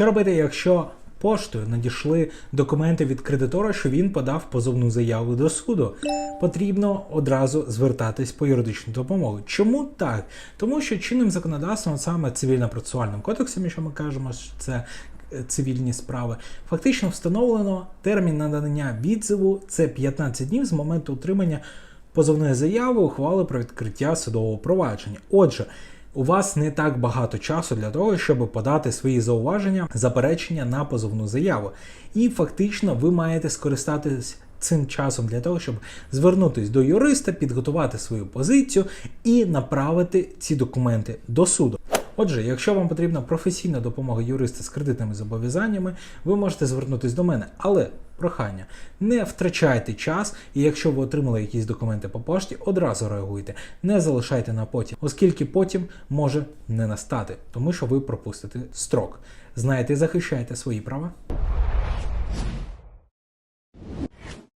Що робити, якщо поштою надійшли документи від кредитора, що він подав позовну заяву до суду? Потрібно одразу звертатись по юридичну допомогу. Чому так? Тому що чинним законодавством, саме цивільно-процесуальним кодексом, якщо ми кажемо, що це е, цивільні справи, фактично встановлено термін надання відзиву це 15 днів з моменту отримання позовної заяви ухвали про відкриття судового провадження. Отже, у вас не так багато часу для того, щоб подати свої зауваження, заперечення на позовну заяву. І фактично ви маєте скористатись цим часом для того, щоб звернутися до юриста, підготувати свою позицію і направити ці документи до суду. Отже, якщо вам потрібна професійна допомога юриста з кредитними зобов'язаннями, ви можете звернутися до мене. Але прохання, не втрачайте час, і якщо ви отримали якісь документи по пошті, одразу реагуйте, не залишайте на потім, оскільки потім може не настати, тому що ви пропустите строк. Знаєте, і захищайте свої права.